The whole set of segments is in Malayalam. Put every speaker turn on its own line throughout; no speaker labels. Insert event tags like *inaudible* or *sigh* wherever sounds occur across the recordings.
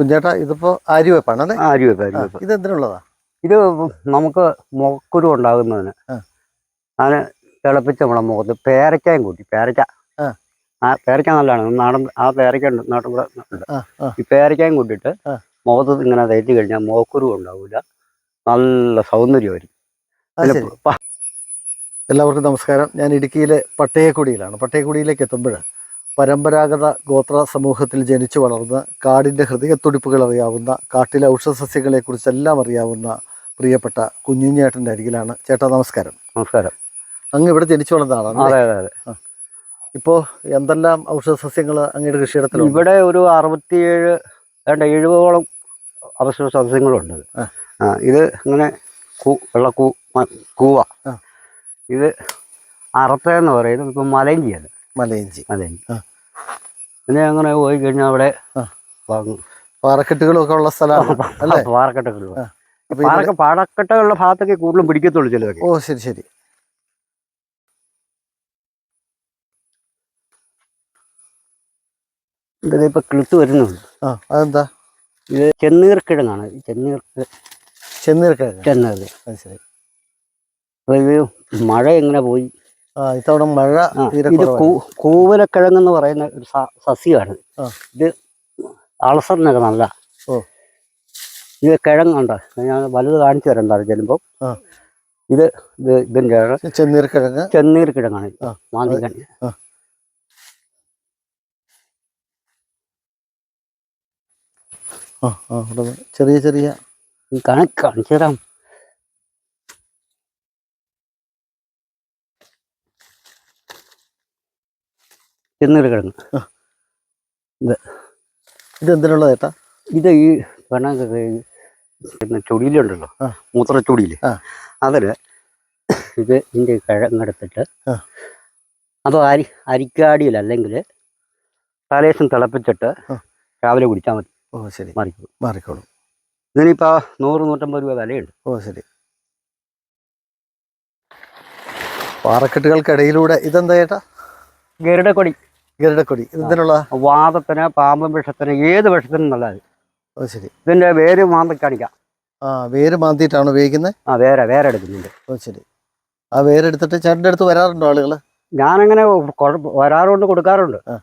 കുഞ്ഞേട്ടാ ഇതിപ്പോ ആര്യവെപ്പാണ് അല്ലേ
ആര്യവെപ്പ് ആര്യവെപ്പ്
ഇത് എന്തിനുള്ളതാ
ഇത് നമുക്ക് മുഖക്കുരു ഉണ്ടാകുന്നതിന്. അതിന് തിളപ്പിച്ച് നമ്മളെ മുഖത്ത് പേരക്കായും കൂട്ടി പേരയ്ക്ക.
ആ.
പേരക്ക പേരയ്ക്ക നല്ലതാണ്. നാടൻ ആ പേരയ്ക്ക ഉണ്ട് നാട്ടിൻ കൂടെ ഉണ്ട്. ഈ പേരക്കായും കൂട്ടിയിട്ട്. മുഖത്ത് ഇങ്ങനെ തേച്ച് കഴിഞ്ഞാൽ മുഖക്കുരു ഉണ്ടാവില്ല. നല്ല സൗന്ദര്യമായിരിക്കും.
അത് ശരി.
പ-
എല്ലാവർക്കും നമസ്കാരം. ഞാൻ ഇടുക്കിയിലെ പട്ടയക്കുടിയിലാണ്. പട്ടയക്കുടിയിലേക്ക് എത്തുമ്പോൾ പരമ്പരാഗത ഗോത്ര സമൂഹത്തിൽ ജനിച്ചു വളർന്ന് കാടിന്റെ ഹൃദയത്തുടിപ്പുകൾ അറിയാവുന്ന കാട്ടിലെ ഔഷധസസ്യങ്ങളെക്കുറിച്ചെല്ലാം അറിയാവുന്ന പ്രിയപ്പെട്ട കുഞ്ഞുഞ്ഞേട്ടന്റെ അരികിലാണ്. ചേട്ടാ നമസ്കാരം.
നമസ്കാരം.
അങ്ങ് ഇവിടെ ജനിച്ചു വളർന്നതാണ്
അതെ അതെ അതെ.
ഇപ്പോൾ എന്തെല്ലാം ഔഷധസസ്യങ്ങൾ അങ്ങയുടെ കൃഷിയിടത്തിൽ
ഇവിടെ ഒരു അറുപത്തിയേഴ് വേണ്ട എഴുപതോളം ഔഷധ സസ്യങ്ങളുണ്ട് ഇത്. ഇങ്ങനെ കൂ വെള്ള കൂ കൂവ. ഇത് അറത്തേന്ന് പറയുന്നത് ഇപ്പം മലയിഞ്ചിയാണ്
മലയിഞ്ചി.
മലയിഞ്ചി. പിന്നെ അങ്ങനെ പോയി കഴിഞ്ഞാൽ അവിടെ
പാറക്കെട്ടുകളൊക്കെ ഉള്ള സ്ഥലമാണ്. അല്ലേ?
പാറക്കെട്ടുകളുടെ
ആ. അപ്പൊ ഇത്
പാറക്ക പാടക്കെട്ടുള്ള ഭാഗത്തൊക്കെ കൂടുതലും പിടിക്കത്തുള്ളൂ ചിലതൊക്കെ.
ഓ ശരി ശരി.
ഇതിലിപ്പോൾ കിളുത്ത് വരുന്നുണ്ട്.
ആ അതെന്താ?
ഇത് ചെന്നീർ കിഴങ്ങാണ് ചെന്നീർ
ചെന്നീർക്കിഴങ്ങ്.
ചെന്നീർ.
അത് ശരി.
അപ്പോൾ ഇത് മഴ എങ്ങനെ പോയി
ഇത്തവണ മഴ
ഇത് കൂവലക്കിഴങ്ങ് എന്ന് പറയുന്ന ഒരു സസ്യമാണ്. ഇത് അൾസറിനൊക്കെ നല്ല
ഓ.
ഇത് കിഴങ്ങുണ്ട്. ഞാൻ വലുത് കാണിച്ചു തരാം എന്താ ചെല്ലുമ്പോൾ
ഇത്
ഇത് ഇത് ചെന്നീർ
കിഴങ്ങ്
ചെന്നീർ കിഴങ്ങാണ്
നിന്ന് ചെറിയ ചെറിയ.
കണക്ക് കാണിച്ചു തരാം. ചെന്നീർ കിഴങ്ങ്
ഇത് എന്തിനുള്ള ഏട്ടാ?
ഇത് ഈ കണക്ക് പിന്നെ ചൊടിയിലുണ്ടല്ലോ.
മൂത്ര
മൂത്രച്ചൊടിയിൽ
ആ.
അതിൽ ഇത് ഇതിന്റെ കിഴങ്ങെടുത്തിട്ട്. അത് അരി അരിക്കാടിയിൽ അല്ലെങ്കിൽ തലേശം തിളപ്പിച്ചിട്ട്. രാവിലെ കുടിച്ചാൽ മതി.
ഓ ശരി.
മാറിക്കോളും.
മാറിക്കോളും.
ഇതിനിപ്പോൾ നൂറ് നൂറ്റമ്പത് രൂപ വിലയുണ്ട്.
ഓ ശരി. പാറക്കെട്ടുകൾക്കിടയിലൂടെ ഇതെന്താ ചേട്ടാ
ഗരുഡക്കൊടി.
ഗരുഡക്കൊടി ഇതിനുള്ള
വാദത്തിന് പാമ്പും വിഷത്തിന് ഏത് വിഷത്തിനും നല്ലത്.
അത് ശരി.
ഇതിന്റെ വേര് മാന്തി കാണിക്കാം.
ആ വേര് മാന്തിയിട്ടാണ് ഉപയോഗിക്കുന്നത്?
ആ വേറെ വേറെ എടുക്കുന്നുണ്ട്.
ഓ ശരി. ആ വേരെടുത്തിട്ട് ചേട്ടന്റെ അടുത്ത് വരാറുണ്ടോ ആളുകൾ
ഞാനങ്ങനെ കുഴപ്പ- വരാറുണ്ട് കൊടുക്കാറുണ്ട്.
ആ.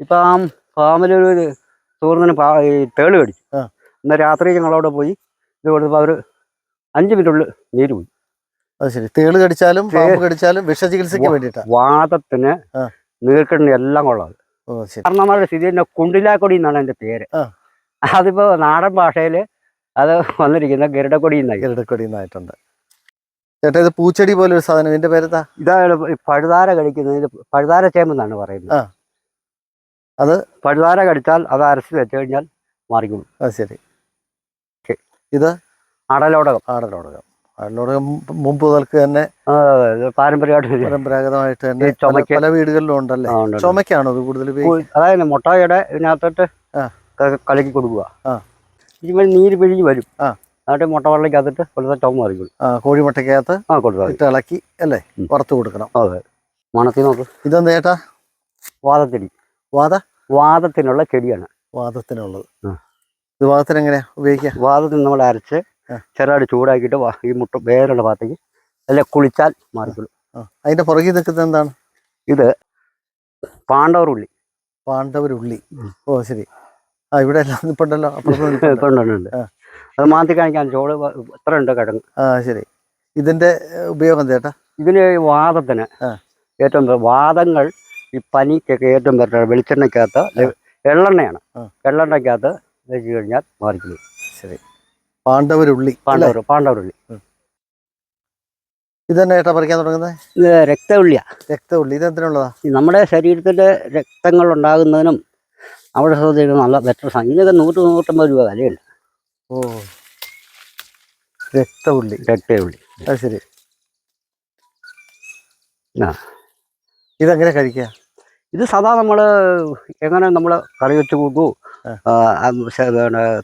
ഇപ്പം ആ ഫാമിലൊരു സുഹൃത്തിന് പാ ഈ തേൾ കടിച്ചു.
ആ.
ഇന്ന് രാത്രി ഞങ്ങളവിടെ പോയി. ഇത് കൊടുത്തപ്പോൾ അവർ അഞ്ച് മിനിറ്റുള്ളിൽ നീര് പോയി
അത് ശരി. തേൾ കടിച്ചാലും പാമ്പ് കടിച്ചാലും വിഷചികിത്സയ്ക്ക് വേണ്ടിയിട്ടാണ്
വാദത്തിന്
ആ.
നീർക്കെണ്ണി എല്ലാം കൊള്ളാം കാരണന്മാരുടെ സ്ഥിതി തന്നെ കുണ്ടിലാക്കൊടി എന്നാണ് എന്റെ പേര്. അതിപ്പോ നാടൻ ഭാഷയിൽ അത് വന്നിരിക്കുന്ന ഗരുഡക്കൊടി എന്നായി.
ഗരുഡക്കൊടി എന്നായിട്ടുണ്ട്. ചേട്ടാ ഇത് പൂച്ചെടി പോലെ ഒരു സാധനം. ഇതിന്റെ പേരെന്താ?
ഇതാണ് പഴുതാര കഴിക്കുന്നത് ഇത് പഴുതാര ചേമ്പെന്നാണ് പറയുന്നത്.
അത്?
പഴുതാര കടിച്ചാൽ അത് അരച്ച് വെച്ച് കഴിഞ്ഞാൽ മാറിക്കും
അത് ശരി.
അടലോടകം
ആടലോടകം. ആടലോടകം മുമ്പ് മുതൽക്ക് തന്നെ
പാരമ്പര്യമായിട്ട്
പരമ്പരാഗതമായിട്ട് തന്നെ പല- വീടുകളിലും ഉണ്ടല്ലേ. ചുമക്കാണോ ഇത് കൂടുതൽ
അതായത് മുട്ടായുടെ ഇതിനകത്തോട്ട് കലക്കി കൊടുക്കുക. ഇവൻ നീര് പിഴിഞ്ഞ് വരും. എന്നിട്ട് മുട്ട വെള്ളക്കകത്തിട്ട് കൊടുത്ത ചുമ മാറിക്കും
കോഴിമുട്ടക്കകത്ത്
ആ
ഇളക്കി അല്ലേ? പുറത്ത് കൊടുക്കണം.
അതെ. മണത്തി നോക്ക്.
ഇതെന്താ ചേട്ടാ?
വാദത്തിടി
വാദ
വാദത്തിനുള്ള ചെടിയാണ്.
വാദത്തിനുള്ളത്. ഇത് വാദത്തിന് എങ്ങനെയാ ഉപയോഗിക്കുക?
വാദത്തിന് നമ്മൾ അരച്ച്. ചെറുതായിട്ട് ചൂടാക്കിയിട്ട് വാ- ഈ മുട്ട വേറുള്ള ഭാഗത്തേക്ക് അല്ലെ കുളിച്ചാൽ മാറിക്കൊള്ളും.
അതിന്റെ പുറകിൽ നിൽക്കുന്നത് എന്താണ്?
ഇത് പാണ്ഡവരുള്ളി
പാണ്ഡവരുള്ളി
ഉം.
ഓ ശരി. ആ ഇവിടെ എല്ലാം നിൽപ്പുണ്ടല്ലോ.
ഉണ്ട്. അത് മാന്തി കാണിക്കാൻ ചോട് വ- എത്ര ഉണ്ട് കിഴങ്ങ്
ആ ശരി. ഇതിന്റെ ഉപയോഗം ചേട്ടാ?
ഇതിന് വാദത്തിന് ഏറ്റവും വാദങ്ങൾ ഈ പനിക്കൊക്കെ ഏറ്റവും പറ്റുന്നത് വെളിച്ചെണ്ണയ്ക്കകത്ത് എള്ളെണ്ണയാണ്. എള്ളെണ്ണയ്ക്കകത്ത് വെച്ച് കഴിഞ്ഞാൽ മാറിക്കുന്നു
ശരി. പാണ്ഡവരുള്ളി പാണ്ഡവരുള്ളി
പാണ്ടവർ പാണ്ടവരുള്ളി
ഇത് തന്നെ ചേട്ടാ പറിക്കാൻ തുടങ്ങുന്നത്?
ഇത്
രക്തമുള്ളി ഇത് എന്തിനുള്ളതാ
നമ്മുടെ ശരീരത്തിന്റെ രക്തങ്ങൾ ഉണ്ടാകുന്നതിനും അവിടെ ശ്രദ്ധിക്കുന്ന നല്ല ബെറ്റർ സാധനം ഇതിനൊക്കെ നൂറ്റി നൂറ്റമ്പത് രൂപ വിലയുണ്ട്.
ഓ. രക്തമുള്ളി
രക്തയുള്ളി
അത് ശരി.
ആ.
ഇതെങ്ങനെ കഴിക്കുക
ഇത് സദാ നമ്മൾ എങ്ങനെ നമ്മൾ കറി വെച്ച് കൂട്ടുമോ.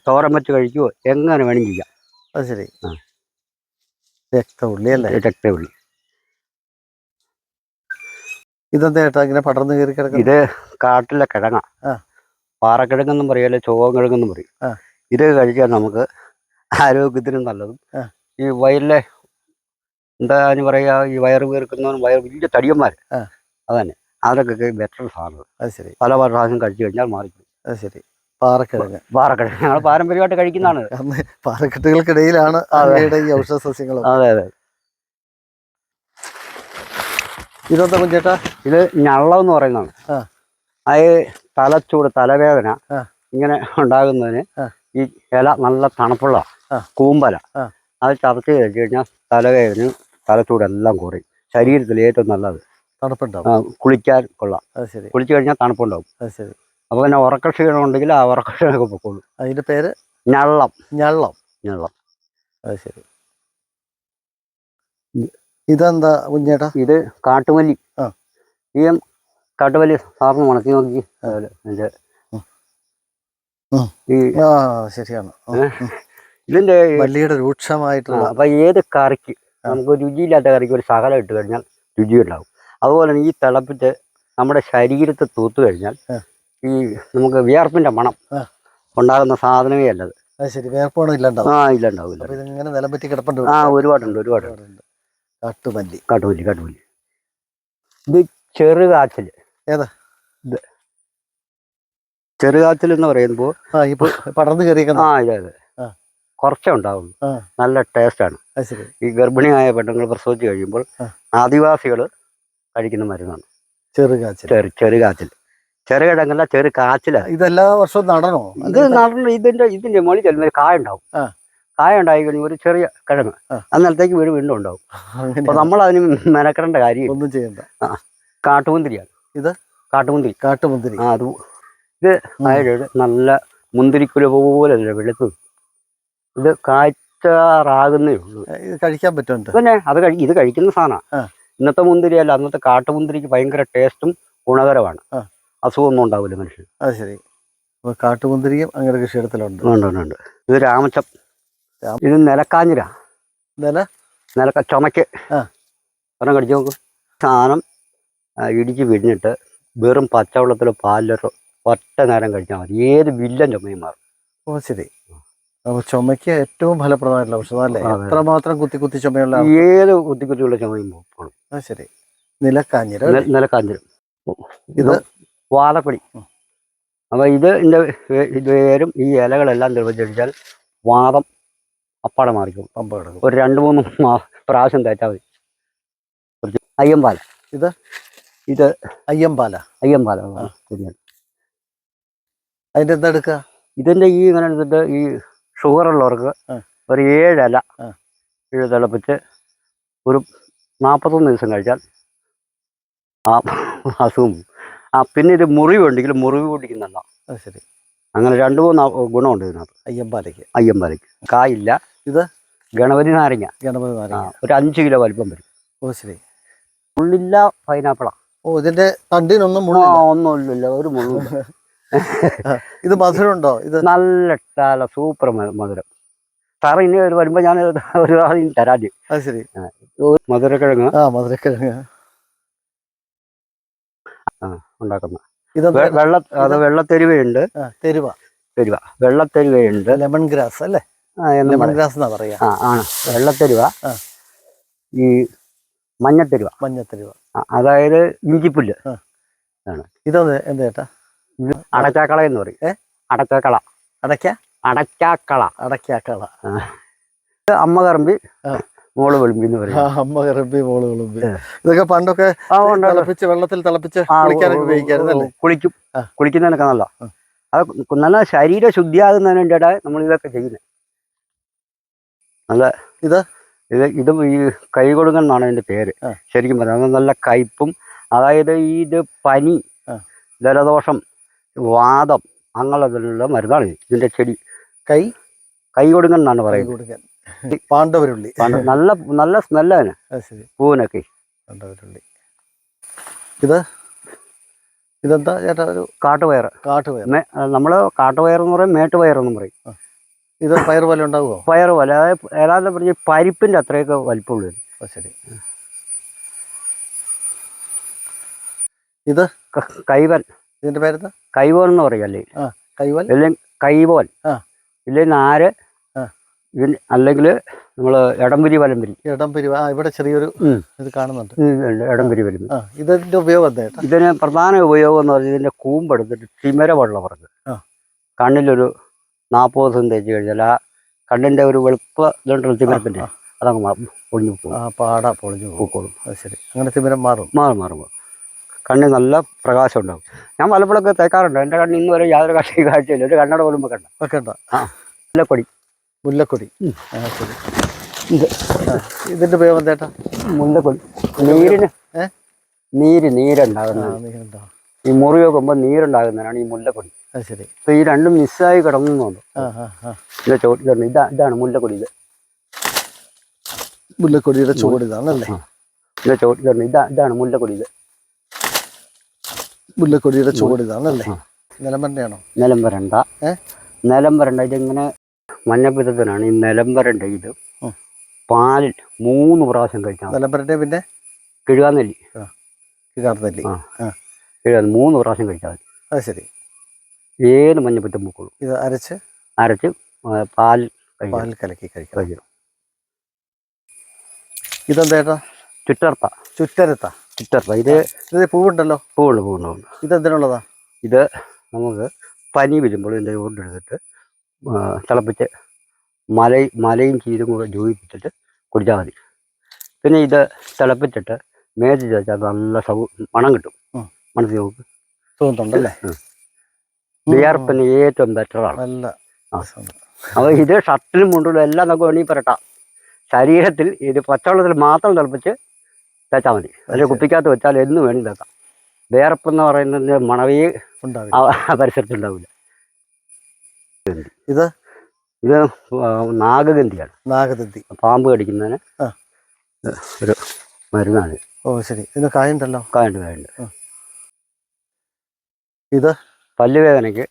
തോരൻ വെച്ച് കഴിക്കുമോ എങ്ങനെ വേണമെങ്കിൽ ചെയ്യാം
അത് ശരി.
ആ.
രക്തമുള്ളി അല്ലേ?
രക്തമുള്ളി
ഇതെന്താ ചേട്ടാ ഇങ്ങനെ പടർന്നു കയറി കിടക്കുന്നത്
ഇത് കാട്ടിലെ കിഴങ്ങ. പാറക്കിഴങ്ങെന്നും പറയും അല്ലെ ചുവകിഴങ്ങെന്നും പറയും. ഇത് കഴിക്കാൻ നമുക്ക് ആരോഗ്യത്തിനും നല്ലതും. ഈ വയലിലെ എന്താ പറയാ ഈ വയറ് വീർക്കുന്നവരും വയറ് വലിയ തടിയന്മാർ അതന്നെ. അതൊക്കെ ബെറ്റർ സാധനം
അത് ശരി.
പല പല പ്രാവശ്യം കഴിച്ചു കഴിഞ്ഞാൽ മാറിക്കും
അത് ശരി. പാറക്കിഴങ്ങ്.
പാറക്കിഴങ്ങ്. ഞങ്ങൾ പാരമ്പര്യമായിട്ട് കഴിക്കുന്നതാണ്.
അന്ന് പാറക്കെട്ടുകൾക്കിടയിലാണ് അവയുടെ ഈ ഔഷധ സസ്യങ്ങളും
അതെ അതെ.
ഇതെന്താ കുഞ്ചേട്ടാ
ഇത് ഞള്ളം എന്ന് പറയുന്നതാണ്. അത് തലച്ചൂട് തലവേദന ഇങ്ങനെ ഉണ്ടാകുന്നതിന് ഈ ഇല നല്ല തണുപ്പുള്ള കൂമ്പല അത് ചതച്ച് കഴിച്ചു കഴിഞ്ഞാൽ തലവേദന തലച്ചൂടെല്ലാം കുറയും. ശരീരത്തിൽ ഏറ്റവും നല്ലത്.
തണുപ്പുണ്ടാവും.
കുളിക്കാൻ കൊള്ളാം. കുളിച്ചു കഴിഞ്ഞാൽ തണുപ്പുണ്ടാവും.
ശരി.
അപ്പോൾ പിന്നെ ഉറക്കക്ഷീണം ഉണ്ടെങ്കിൽ ആ ഉറക്കക്ഷീണമൊക്കെ പൊക്കോളൂ.
അതിന്റെ പേര്?
ഞള്ളം.
ഞള്ളം.
ഞള്ളം.
അത് ശരി. ഇതെന്താ കുഞ്ഞേട്ടാ?
ഇത് കാട്ടുമല്ലി
ആ.
ഈ കാട്ടുമല്ലി സാറിന് ഉണക്കി നോക്കി.
ഉം.
ഈ
ആ ശരിയാണ്.
ഇതിന്റെ
മല്ലിയുടെ രൂക്ഷമായിട്ടുള്ള
അപ്പൊ ഏത് കറിക്ക്? നമുക്ക് രുചിയില്ലാത്ത കറിക്ക് ഒരു ശകലം ഇട്ട് കഴിഞ്ഞാൽ രുചി ഉണ്ടാവും അതുപോലെ തന്നെ ഈ തിളപ്പിച്ച് നമ്മുടെ ശരീരത്തെ തൂത്തു കഴിഞ്ഞാൽ. ഈ നമുക്ക് വിയർപ്പിന്റെ മണം. ഉണ്ടാകുന്ന സാധനമേ അല്ലത്.
അത് ശരി വേർപ്പോണം ഇല്ലാണ്ടാവും.
ആ ഇല്ല ഉണ്ടാവും ഇല്ല
അപ്പൊ ഇതിങ്ങനെ നിലം പറ്റി കിടപ്പുണ്ട്
ആ ഒരുപാടുണ്ട് ഒരുപാടുണ്ട്.
ഒരുപാടുണ്ട്. കാട്ടുമല്ലി.
കാട്ടുമല്ലി കാട്ടുമല്ലി ഇത് ചെറുകാച്ചൽ.
ഏതാ?
ഇത് ചെറുകാച്ചൽ എന്ന് പറയുമ്പോൾ
ആ പടർന്നു കയറിയേക്കുന്ന
ആ ഇതെ അതെ കുറച്ചേ ഉണ്ടാവുള്ളൂ. നല്ല ടേസ്റ്റ് ആണ്.
ശരി.
ഈ ഗർഭിണിയായ പെണ്ണുങ്ങൾ പ്രസവിച്ച് കഴിയുമ്പോൾ
ആദിവാസികൾ
ആദിവാസികൾ കഴിക്കുന്ന മരുന്നാണ്.
ചെറുകാച്ചിൽ
ചെറു ചെറുകാച്ചിൽ ചെറുകിടങ്ങല്ല ചെറു കാച്ചിലാണ്
ഇതെല്ലാ വർഷവും നടണോ?
ഇത് നടണം ഇതിന്റെ ഇതിന്റെ മുകളിൽ ചെല്ലുന്ന കായ ഉണ്ടാവും കായ ഉണ്ടായി കഴിഞ്ഞാൽ ഒരു ചെറിയ കിഴങ്ങ്. അന്നേരത്തേക്ക് വീട് വീണ്ടും ഉണ്ടാവും. അപ്പൊ നമ്മൾ അതിന് മെനക്കെടേണ്ട കാര്യം
ഒന്നും ചെയ്യണ്ട.
കാട്ടുമുന്തിരിയാണ്.
ഇത്?
കാട്ടുമുന്തിരി.
കാട്ടുമുന്തിരി.
ആ അത് ഇത് അതായത് നല്ല മുന്തിരിക്കുല പോലെ അല്ല വെളുത്തത് ഇത് കാറാകുന്നേ ഉള്ളൂ.
ഇത് കഴിക്കാൻ പറ്റുമോ
പിന്നെ അത് കഴി ഇത് കഴിക്കുന്ന. സാധനമാണ്. ഇന്നത്തെ മുന്തിരിയല്ല അന്നത്തെ കാട്ടുമുന്തിരിക്ക് ഭയങ്കര ടേസ്റ്റും ഗുണകരമാണ്. അസുഖമൊന്നും ഉണ്ടാവില്ല മനുഷ്യന്.
അത് ശരി. അപ്പോൾ കാട്ടുമുന്തിരിയും അങ്ങനെ കൃഷിയിടത്തിലുണ്ട്.
ഉണ്ട് ഉണ്ട് ഉണ്ട്. ഇത് രാമച്ചം. ഇത് നിലക്കാഞ്ഞിര.
നില?
നിലക്ക ചുമക്ക്.
ആ.
ഒരെണ്ണം കടിച്ചു നോക്കും. സാധനം ആ, ഇടിച്ച് പിഴിഞ്ഞിട്ട് വെറും പച്ചവെള്ളത്തിൽ പാലിലോ ഒറ്റ നേരം കഴിച്ചാൽ മതി. ഏത് വില്ലൻ ചുമയും മാറും.
ഓ ശരി. അപ്പൊ ചുമയ്ക്ക് ഏറ്റവും ഫലപ്രദമായിട്ടുള്ള ഔഷധം അല്ലേ?
അതെ.
എത്രമാത്രം കുത്തി കുത്തി ചുമയുള്ള
ഏത് കുത്തി കുത്തിയുള്ള ചുമയും പോകും
അത് ശരി. നിലക്കാഞ്ഞിര
നെ- നിലക്കാഞ്ഞിരം.
ഇത് ഉം.
അപ്പോൾ ഇത് ഇതിന്റെ ഇത് വേരും. ഈ ഇലകളെല്ലാം നിർവചിച്ചാൽ വാദം അപ്പാടെ മാറിക്കും
പമ്പ കിടക്കും.
ഒരു രണ്ട് മൂന്ന് പ്രാവശ്യം തേച്ചാൽ മതി. കുറച്ച് അയ്യമ്പാല
ഇത്?
ഇത്
അയ്യമ്പാല
അയ്യമ്പാല. ശരിയാണ്.
അതിന്റെ എന്താ എടുക്കുക
ഇതിന്റെ ഈ ഇങ്ങനെ എടുത്തിട്ട് ഈ ഷുഗർ ഉള്ളവർക്ക് ഒരു ഏഴല. ഇത് തിളപ്പിച്ച് ഒരു നാൽപ്പത്തൊന്ന് ദിവസം കഴിച്ചാൽ ആ അസുഖം. ആ പിന്നെ ഇത് മുറിവുണ്ടെങ്കിൽ മുറിവ് പൊട്ടിക്കുന്നുണ്ടോ
അത് ശരി.
അങ്ങനെ രണ്ട് മൂന്ന് ഗുണമുണ്ട് ഇതിനകത്ത്.
അയ്യമ്പാലയ്ക്ക്.
അയ്യമ്പാലയ്ക്ക്. കായില്ല.
ഇത്?
ഗണപതി നാരങ്ങ.
ഗണപതി നാരങ്ങ.
ഒരു അഞ്ച് കിലോ വലിപ്പം വരും.
ഓ ശരി.
ഉള്ളില്ല പൈനാപ്പിളാ.
ഓ ഇതിന്റെ തണ്ടിനൊന്നും
ഒന്നുമില്ല ഒരു മുള്ളില്ല *laughs*
ഇത് മധുരം ഉണ്ടോ ഇത്
നല്ല നല്ല സൂപ്പർ മധുരം. സാറ് ഇനി വരുമ്പോൾ വരുമ്പോ ഞാൻ ഒരു തരാൻ
അത് ശരി.
മധുരക്കിഴങ്ങ്.
ആ മധുരക്കിഴങ്ങ്.
ഉണ്ടാക്കുന്ന
ഇതെന്താ
വെ- വെള്ള അത് വെള്ളത്തെരുവയുണ്ട്.
ആ, തെരുവ.
തെരുവ. വെള്ളത്തെരുവയുണ്ട്.
ലെമൺ ഗ്രാസ് അല്ലേ?
ആ,
ലെമൺ ഗ്രാസ് എന്നാ പറയാ.
ആ ആണ്. വെള്ളത്തെരുവ.
ആ.
ഈ മഞ്ഞത്തെരുവ.
മഞ്ഞത്തെരുവ.
ആ, അതായത് ഇഞ്ചിപ്പുല്ല്.
ഇതൊന്ന് എന്ത് ചേട്ടാ?
അടച്ചാക്കള എന്ന് പറയും.
ഏ?
അടച്ചാക്കള
അടയ്ക്ക?
അടച്ചാക്കള
അടയ്ക്കാക്കള.
അമ്മ കറമ്പി.
ആ.
മോൾ വിളമ്പി എന്ന് പറയും.
ആ, അമ്മ കറമ്പി മോൾ വിളുമ്പി. ഇതൊക്കെ പണ്ടൊക്കെ. തിളപ്പിച്ച് വെള്ളത്തിൽ തിളപ്പിച്ച് കുളിക്കാനൊക്കെ
കുളിക്കും. കുളിക്കുന്നതിനൊക്കെ നല്ല. അത് നല്ല ശരീര ശുദ്ധിയാകുന്നതിന് വേണ്ടിയിട്ടാണ് നമ്മൾ ഇതൊക്കെ ചെയ്യുന്നത് നല്ല
ഇത്?
ഇത് ഇത് ഈ കൈ കൊടുങ്ങൻ എന്നാണ് അതിന്റെ പേര്. ശരിക്കും പറഞ്ഞാൽ നല്ല കയ്പും അതായത് ഈ ഇത് പനി. ജലദോഷം വാദം അങ്ങനെയുള്ള മരുന്നാണ് ഇത്. ഇതിന്റെ ചെടി.
കൈ?
കൈ കൊടുങ്ങൻ എന്നാണ് പറയുന്നത്.
പാണ്ഡവരുള്ളി.
നല്ല നല്ല നല്ല സ്മെല്ലാണ്. പൂവിനൊക്കെ.
പാണ്ഡവരുള്ളി. ഇത് ഇതെന്താ ചേട്ടാ ഒരു
കാട്ടുപയർ.
കാട്ടുപയർ?
നമ്മൾ നമ്മൾ കാട്ടുപയർ എന്ന് പറയും മേട്ടുപയർ എന്നും പറയും.
ഇത് പയർ പോലെ ഉണ്ടാവുമോ
പയർ പോലെ അതായത് ഏതാണ്ട് പറഞ്ഞ പരിപ്പിന്റെ അത്രയൊക്കെ വലിപ്പമുള്ളൂ
ശരി. ഇത്?
കൈവൻ
ഇതിന്റെ പേരെന്താ?
കൈവോൽ എന്ന്
കൈവൽ?
അല്ലെങ്കിൽ കൈവോൽ.
ആ.
ഇല്ലെങ്കിൽ നാര്. ഇതിന് അല്ലെങ്കിൽ നമ്മൾ ഇടംപിരി വലംപുരി
ഇടം പിരിവ് ആ ഇവിടെ ചെറിയൊരു ഇത് കാണുന്നുണ്ട്.
എടംപുരി ഇടംപിരി വലംപിരി
ആ ഇതിന്റെ ഉപയോഗം എന്താ ചേട്ടാ
ഇതിന് പ്രധാന ഉപയോഗം എന്ന് പറഞ്ഞാൽ ഇതിന്റെ കൂമ്പെടുത്തിട്ട് തിമര വെള്ളം പറഞ്ഞ്
ആ.
കണ്ണിലൊരു നാൽപ്പത് ദിവസം തേച്ച് കഴിഞ്ഞാൽ ആ കണ്ണിന്റെ ഒരു വെളുപ്പ ഇതുണ്ടല്ലോ തിമരത്തിന്റെ
ആ,
അതങ്ങ് മാ- പൊളിഞ്ഞു പോകും.
ആ പാട പൊളിഞ്ഞു പോകും.
പൂക്കോളും.
അത് ശരി. അങ്ങനെ തിമിരം മാറും.
മാറും മാറും. കണ്ണിൽ നല്ല പ്രകാശം ഉണ്ടാകും ഞാൻ പലപ്പോഴൊക്കെ തേക്കാറുണ്ട്. എന്റെ കണ്ണിൽ ഇന്ന് വരെ യാതൊരു കാഴ്ച കാഴ്ചയില്ല. ഒരു കണ്ണട പോലും വെക്കണ്ട.
വെക്കണ്ട.
നല്ല കൊടി
മുല്ലക്കൊടി.
ഉം.
ശരി.
ഇത്
ഇതിന്റെ ഉപയോഗം എന്താ ചേട്ടാ
മുല്ലക്കൊടി. നീരിന്? നീര്
നീരുണ്ടാകുന്ന
ഈ മുറി വെക്കുമ്പോൾ നീരുണ്ടാകുന്നതാണ് ഈ മുല്ലക്കൊടി.
ശരി.
അപ്പൊ ഈ രണ്ടും മിസ്സായി കിടന്നുണ്ട് ഇതിന്റെ ഇതാ ഇതാണ് മുല്ലക്കൊടി ഇത്.
മുല്ലക്കൊടിയുടെ ചുവട് ഇതാണല്ലേ.
ഇതിന്റെ ചോട്ടിലുണ്ട് ഇതാ ഇതാണ് മുല്ലക്കൊടി ഇത്.
മുല്ലക്കൊടിയുടെ ചുവട് ഇതാണല്ലേ?
ആ. ഏഹ് നിലമ്പരണ്ട ഇതിങ്ങനെ മഞ്ഞപ്പിത്തത്തിനാണ് ഈ നിലമ്പരന്റെ ഇത്. പാലിൽ മൂന്ന് പ്രാവശ്യം കഴിച്ചാൽ നിലമ്പരന്റെ
നിലം പിന്നെ?
കിഴുകാന്നെല്ലി
കിഴാർന്നല്ലി
ആ. കിഴുകാൻ മൂന്ന് പ്രാവശ്യം കഴിച്ചാൽ മതി.
അത് ശരി.
ഏത് മഞ്ഞപ്പിത്തം പൂക്കുള്ളൂ
ഇത് അരച്ച്?
അരച്ച് പാൽ
പാൽ കലക്കി കഴിക്കാം
കഴിക്കും
ഇതെന്താ ചേട്ടാ?
ചുറ്റർത്ത.
ചുറ്റരത്ത.
ചുറ്റർത്ത. ഇത്
ഇത് പൂവുണ്ടല്ലോ?
പൂവുണ്ട് പൂവുണ്ട് പൂവുണ്ട്.
ഇതെന്തിനുള്ളതാ?
ഇത് നമുക്ക് പനി വരുമ്പോൾ ഇതിന്റെ കൊണ്ടെടുത്തിട്ട് തിളപ്പിച്ച് മല മലയും ചീരും കൂടെ ജോയിപ്പിച്ചിട്ട് കുടിച്ചാൽ മതി. പിന്നെ ഇത് തിളപ്പിച്ചിട്ട് മേത്ത് ചേച്ചാൽ നല്ല സൗ മണം കിട്ടും. മനസ്സിൽ നോക്ക്
തോന്നുന്നുണ്ടല്ലേ.
വിയർപ്പിന് ഏറ്റവും ബെറ്ററാണ്. അപ്പോൾ ഇത് ഷർട്ടിലും മുണ്ടിലും എല്ലാം നമുക്ക് വേണമെങ്കിൽ പുരട്ടാം. ശരീരത്തിൽ ഇത് പച്ചവെള്ളത്തിൽ മാത്രം തിളപ്പിച്ച് തേച്ചാൽ മതി. അതിൽ. കുപ്പിക്കകത്ത് വെച്ചാൽ എന്ന് വേണം തേക്കാം. വിയർപ്പെന്ന് പറയുന്നതിന് മണവേ
ഉണ്ടാവില്ല.
പരിസരത്തുണ്ടാവില്ല
ഇത്
ഇത് നാഗഗന്ധിയാണ്.
നാഗദന്തി
പാമ്പ് കടിക്കുന്നതിന് ഒരു മരുന്നാണ്.
ഓ ശരി. ഇതിന് കായുണ്ടല്ലോ?
കായുണ്ട് കായുണ്ട്.
ഇത്?
പല്ലുവേദനയ്ക്ക്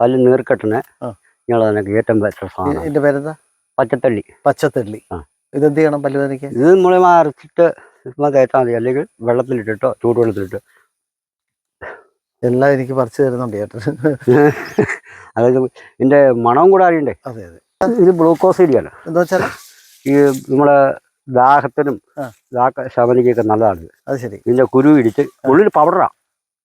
പല്ല് നീർക്കെട്ടിന്
ആ.
അതിനൊക്കെ ഏറ്റവും ബെറ്റർ സാധനം
ഇതിന്റെ പേരെന്താ?
പച്ചത്തള്ളി.
പച്ചത്തള്ളി. ഇതെന്ത് ചെയ്യണം പല്ലുവേദനയ്ക്ക്?
ഇത് മുളിമാറിച്ചിട്ട് കയറ്റാൽ തേച്ചാൽ മതി. അല്ലെങ്കിൽ വെള്ളത്തിലിട്ടിട്ടോ ചൂടുവെള്ളത്തിലിട്ടോ
എല്ലാം എനിക്ക് പറിച്ചു തരുന്നുണ്ട് ചേട്ടൻ.
അതായത് ഇതിന്റെ മണവും കൂടെ അറിയണ്ടേ
അതെ അതെ.
ഇത് ഗ്ലൂക്കോസ് ഇരിയാണ്
എന്താ വെച്ചാൽ
ഈ നമ്മളെ ദാഹത്തിനും ദാഹ ശമനിക്കൊക്കെ നല്ലതാണ്. ഇത്.
അത് ശരി.
ഇതിന്റെ കുരു ഇടിച്ച് ഉള്ളിൽ പൗഡറാ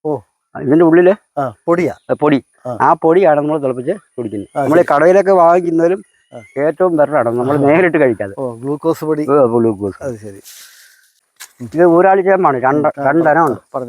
ഓ.
ഇതിന്റെ ഉള്ളിൽ
ആ പൊടിയാ?
പൊടി.
ആ.
ആ പൊടിയാണ് നമ്മൾ തിളപ്പിച്ച് കുടിക്കുന്നത്.
ആ,
നമ്മൾ ഈ കടയിലൊക്കെ വാങ്ങിക്കുന്നതിലും
ആ.
ഏറ്റവും ബെറാണ് നമ്മൾ നേരിട്ട് കഴിക്കാതെ.
ഓ ഗ്ലൂക്കോസ് പൊടി.
ഗ്ലൂക്കോസ്.
അത് ശരി.
ഇത് ചേമ്പാണ് രണ്ട് രണ്ടെണ്ണം ഉണ്ട്.
പറഞ്ഞു.